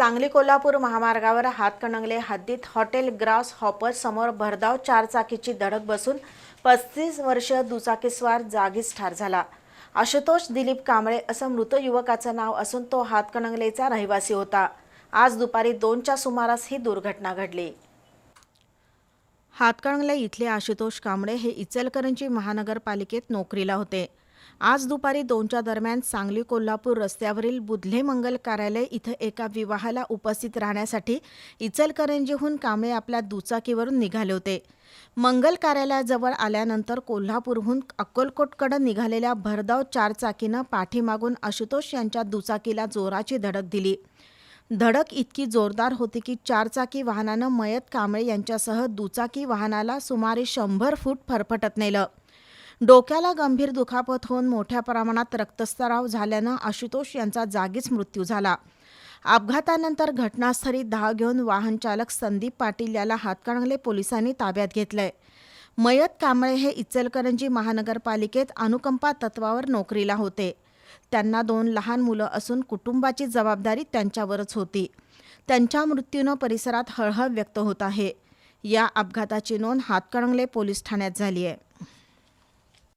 सांगली कोल्हापूर महामार्गावर हातकणंगले हद्दीत hotel grass hopper समोर भरधाव चारचाकीची धडक बसून पस्तीस वर्ष दुचाकीस्वार जागीच ठार झाला. आशुतोष दिलीप कांबळे असं मृत युवकाचं नाव असून तो हातकणंगलेचा रहिवासी होता. आज दुपारी दोनच्या सुमारास ही दुर्घटना घडली. हातकणंगले इथले आशुतोष कांबळे हे इचलकरंजी महानगरपालिकेत नोकरीला होते. आज दुपारी दोनच्या दरम्यान सांगली कोल्हापूर रस्त्यावरील बुधले मंगल कार्यालय इथं एका विवाहाला उपस्थित राहण्यासाठी इचलकरंजीहून कांबळे आपल्या दुचाकीवरून निघाले होते. मंगल कार्यालयाजवळ आल्यानंतर कोल्हापूरहून अक्कलकोटकडे निघालेल्या भरधाव चारचाकीनं पाठीमागून आशुतोष यांच्या दुचाकीला जोराची धडक दिली. धडक इतकी जोरदार होती की चारचाकी वाहनानं मयत कांबळे यांच्यासह दुचाकी वाहनाला सुमारे शंभर फूट फरफटत नेलं. डोक्याला गंभीर दुखापत होऊन मोठ्या प्रमाणात रक्तस्राव झाल्यानं आशुतोष यांचा जागीच मृत्यू झाला. अपघातानंतर घटनास्थळी धाव घेऊन वाहन चालक संदीप पाटील याला हातकणंगले पोलिसांनी ताब्यात घेतलंय. मयत कांबळे हे इचलकरंजी महानगरपालिकेत अनुकंपा तत्वावर नोकरीला होते. त्यांना दोन लहान मुलं असून कुटुंबाची जबाबदारी त्यांच्यावरच होती. त्यांच्या मृत्यूनं परिसरात हळहळ व्यक्त होत आहे. या अपघाताची नोंद हातकणंगले पोलीस ठाण्यात झाली आहे.